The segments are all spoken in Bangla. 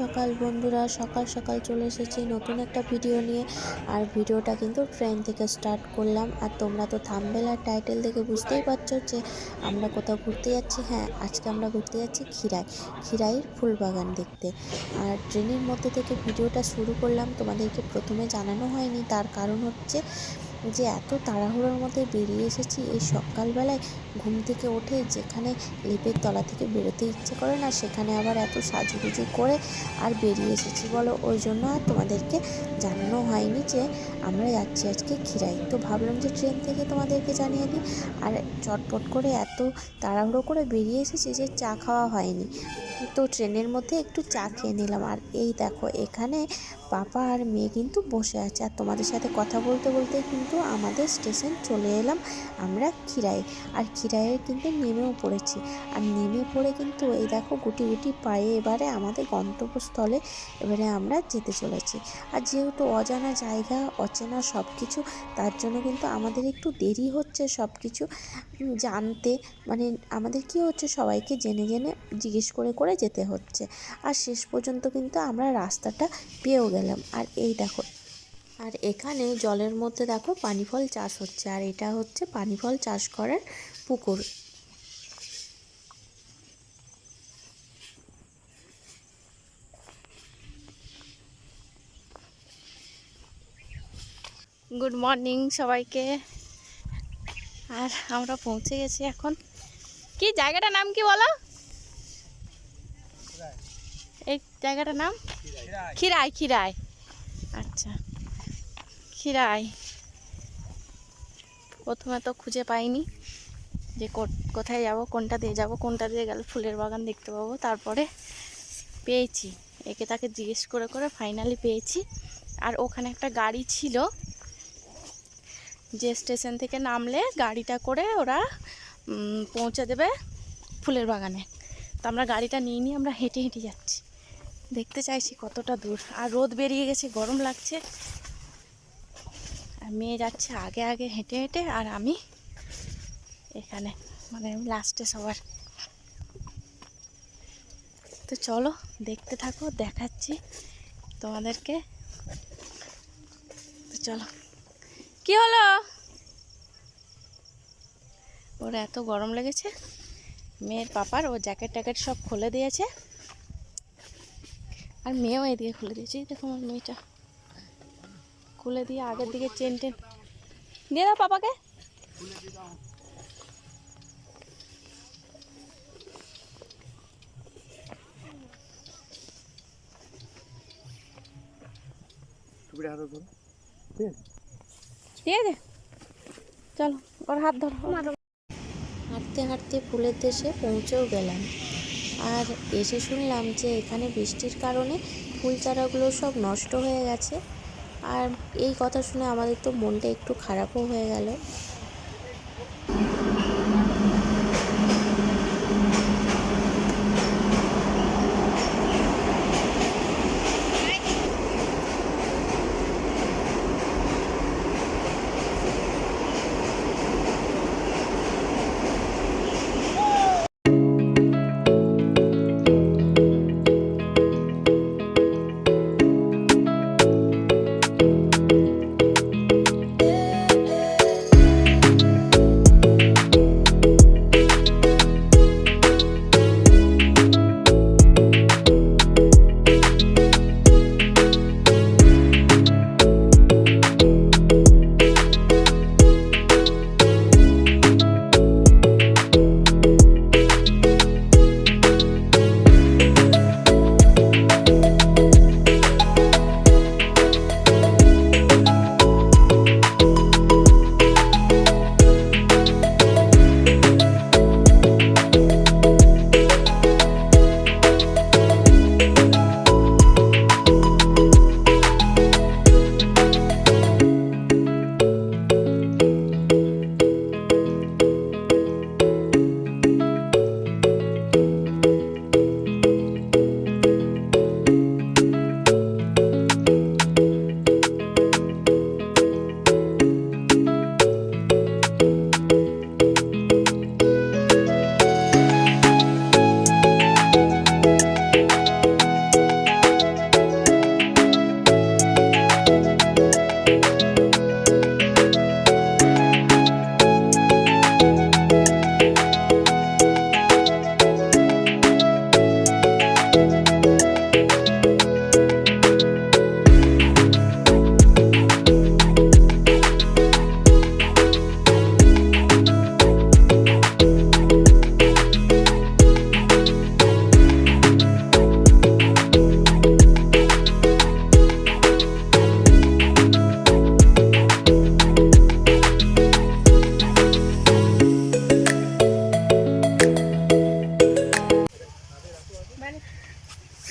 সকাল বন্ধুরা, সকাল সকাল চলে এসেছি নতুন একটা ভিডিও নিয়ে। আর ভিডিওটা কিন্তু ট্রেন থেকে স্টার্ট করলাম। আর তোমরা তো থাম্বেল আর টাইটেল দেখে বুঝতেই পারছ যে আমরা কোথাও ঘুরতে যাচ্ছি। হ্যাঁ আজকে আমরা ঘুরতে যাচ্ছি খিরাই খিরাইয়ের ফুলবাগান দেখতে। আর ট্রেনের মধ্যে থেকে ভিডিওটা শুরু করলাম। তোমাদেরকে প্রথমে জানানো হয়নি, তার কারণ হচ্ছে যে এত তাড়াহুড়োর মধ্যে বেরিয়ে এসেছি, এই সকালবেলায় ঘুম থেকে উঠে যেখানে লেপের তলা থেকে বেরোতে ইচ্ছে করে না, সেখানে আবার এত সাজুগুজু করে আর বেরিয়ে এসেছি বলো। ওই জন্য আর তোমাদেরকে জানানো হয়নি যে আমরা যাচ্ছি আজকে খিরাই তো ভাবলাম যে ট্রেন থেকে তোমাদেরকে জানিয়ে দিই। আর চটপট করে এত তাড়াহুড়ো করে বেরিয়ে এসেছি যে চা খাওয়া হয়নি। তো ট্রেনের মধ্যে একটু চা খেয়ে নিলাম। আর এই দেখো, এখানে পাপা আর মেয়ে কিন্তু বসে আছে। আর তোমাদের সাথে কথা বলতে বলতে কিন্তু আমাদের স্টেশন চলে এলাম আমরা খিরাই আর খিরাইয়ের কিন্তু নেমেও পড়েছি। আর নেমে পড়ে কিন্তু এই দেখো গুটি গুটি পায়ে এবারে আমাদের গন্তব্যস্থলে এবারে আমরা যেতে চলেছি। আর যেহেতু অজানা জায়গা, অচেনা সব কিছু তার জন্য কিন্তু আমাদের একটু দেরি হচ্ছে সব কিছু জানতে। মানে আমাদের কি হচ্ছে সবাইকে জেনে জেনে জিজ্ঞেস করে করে যেতে হচ্ছে। আর শেষ পর্যন্ত কিন্তু আমরা রাস্তাটা পেয়েও গেলাম। আর এই দেখো আর এখানে জলের মধ্যে দেখো পানি ফল চাষ হচ্ছে। আর এটা হচ্ছে পানি ফল চাষ করার পুকুর। গুড মর্নিং সবাইকে। আর আমরা পৌঁছে গেছি এখন। কি জায়গাটার নাম কি বলো? এই জায়গাটার নাম? খিরাই খিরাই। আচ্ছা। খিরাই। প্রথমে তো খুঁজে পাইনি যে কোথায় যাব, কোনটা দিয়ে যাব, কোনটা দিয়ে গেলে ফুলের বাগান দেখতে পাবো। তারপরে পেয়েছি। একে তাকে জিজ্ঞেস করে করে ফাইনালি পেয়েছি। আর ওখানে একটা গাড়ি ছিল যে স্টেশন থেকে নামলে গাড়িটা করে ওরা পৌঁছে দেবে ফুলের বাগানে। তো আমরা গাড়িটা নিয়ে নিয়ে আমরা হেঁটে হেঁটে যাচ্ছি। দেখতে চাইছি কতটা দূর। আর রোদ বেরিয়ে গেছে, গরম লাগছে। আর মেয়ে যাচ্ছে আগে আগে হেঁটে হেঁটে, আর আমি এখানে মানে আমি লাস্টে সবার। তো চলো, দেখতে থাকো, দেখাচ্ছি তোমাদেরকে। তো চলো। কি হলো? ওর এত গরম লেগেছে। মেয়ের পাপার ও জ্যাকেট ট্যাকেট সব খুলে দিয়েছে। আর মেয়েও এদিকে খুলে দিয়েছে। দেখো আমার মেয়েটা। খুলে দিয়ে আগের দিকে চেন টেন দিয়ে দাও পাপাকে। টুপিটা হাতে ধরো। ঠিক আছে চলো ওর হাত ধরো। হাঁটতে হাঁটতে ফুলের দেশে পৌঁছেও গেলাম। আর এসে শুনলাম যে এখানে বৃষ্টির কারণে ফুল চারাগুলো সব নষ্ট হয়ে গেছে। আর এই কথা শুনে আমাদের তো মনটা একটু খারাপও হয়ে গেল।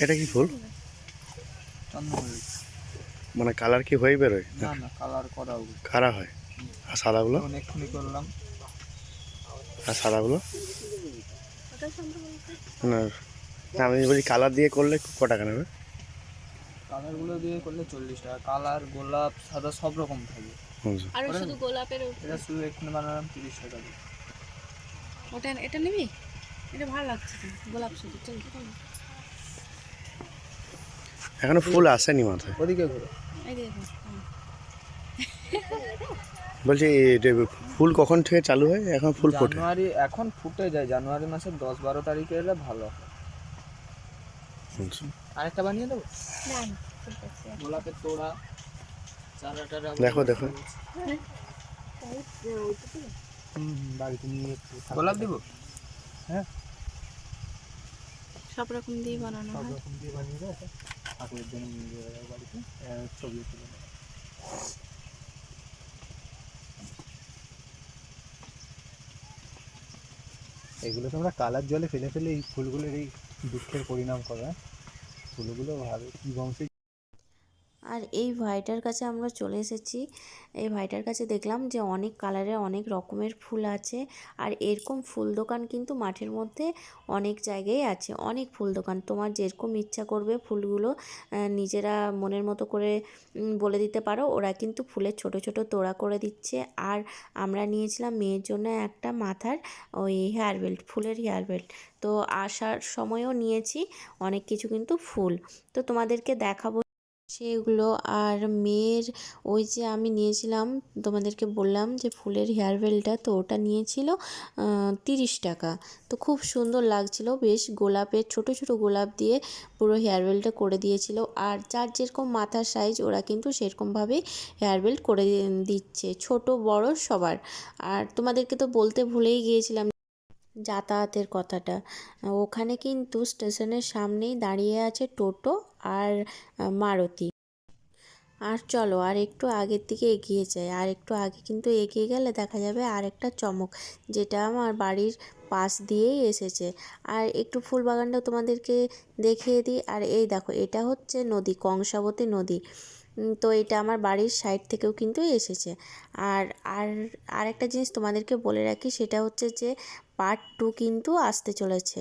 এটা কি ফুল? চন্দ্রমল্লিক মানে কালার কি হয়ে বেরোয়? না না কালার করা হবে কারা হয়। আর সাদাগুলো? অনেকক্ষণি করলাম। আর সাদাগুলো? না না, আমি বলছি কালার দিয়ে করলে ক টাকা নেবে? কালারগুলো দিয়ে করলে চল্লিশ টাকা। কালার গোলাপ সাদা সব রকম। আর শুধু গোলাপের এটা শুধু এখানে বানালাম তিরিশ টাকা দিয়ে। ওটা এটা নিবি? এটা ভালো লাগছে গোলাপ শুধু চল। এখনও ফুল আসেনি মাথায়। ওদিকে ঘুরো। বলছি ফুল কখন থেকে চালু হয়? এখন ফুল ফোটে। জানুয়ারি এখন ফুটে যায়। জানুয়ারি মাসের দশ বারো তারিখে এলে ভালো হয়। আচ্ছা। আরেকটা বানিয়ে দেবো? গোলাপের তোড়া দেখো দেখো। বাড়িতে নিয়ে গোলাপ দিব? হ্যাঁ। সব রকম দিয়ে বানানো সব রকম দিয়ে বানিয়ে দেবো। ঠাকুরের জন্য নিয়ে যাবে বাড়িতে ছবিও ছবি তুলে নেওয়া এগুলো তোমরা কালার জলে ফেলে ফেলে এই ফুলগুলোর এই দুঃখের পরিণাম করে হ্যাঁ? ফুলগুলো ভাবে কি বংশে আর এই ভাইটার কাছে আমরা চলে এসেছি। এই ভাইটার কাছে দেখলাম যে অনেক কালারের অনেক রকমের ফুল আছে আর এরকম ফুল দোকান কিন্তু মাঠের মধ্যে অনেক জায়গায় আছে। অনেক ফুল দোকান। তোমার যেরকম ইচ্ছা করবে ফুলগুলো নিজেরা মনের মতো করে বলে দিতে পারো। ওরা কিন্তু ফুলের ছোট ছোট তোড়া করে দিচ্ছে। আর আমরা নিয়েছিলাম মেয়ের জন্য একটা মাথার ওই হেয়ার বেল্ট ফুলের হেয়ার বেল্ট তো আসার সময়ও নিয়েছি, অনেক কিছু কিন্তু ফুল। তো তোমাদেরকে দেখাবো সেগুলো আর মেয়ের ওই যে আমি নিয়েছিলাম, তোমাদেরকে বললাম যে ফুলের হেয়ার বেলটা তো ওটা নিয়েছিল তিরিশ টাকা। তো খুব সুন্দর লাগছিল, বেশ গোলাপের, ছোট ছোট গোলাপ দিয়ে পুরো হেয়ার বেলটা করে দিয়েছিল। আর যার যেরকম মাথার সাইজ ওরা কিন্তু সেরকমভাবেই হেয়ার বেল্ট করে দিচ্ছে, ছোট, বড় সবার। আর তোমাদেরকে তো বলতে ভুলেই গিয়েছিলাম যাতায়াতের কথাটা। ওখানে কিন্তু স্টেশনের সামনেই দাঁড়িয়ে আছে টোটো আর মারুতি। আর চলো, আর একটু আগের দিকে এগিয়ে যাই। আর একটু আগে কিন্তু এগিয়ে গেলে দেখা যাবে আর একটা চমক, যেটা আমার বাড়ির পাশ দিয়েই এসেছে। আর একটু ফুল বাগানটাও তোমাদেরকে দেখিয়ে দিই। আর এই দেখো, এটা হচ্ছে নদী, কংসাবতী নদী। তো এটা আমার বাড়ির সাইড থেকেও কিন্তু এসেছে। আর আর, আরেকটা জিনিস তোমাদেরকে বলে রাখি, সেটা হচ্ছে যে পার্ট টু কিন্তু আসতে চলেছে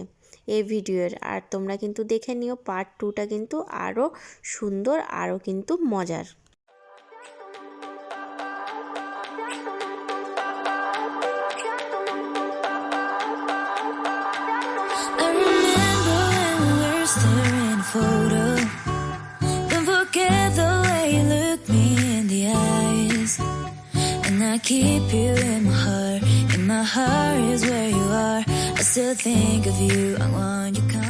এই ভিডিওর আর তোমরা কিন্তু দেখে নিও পার্ট টুটা কিন্তু আরও সুন্দর আরও কিন্তু মজার। Keep you in my heart. In my heart is where you are. I still think of you. I want you come.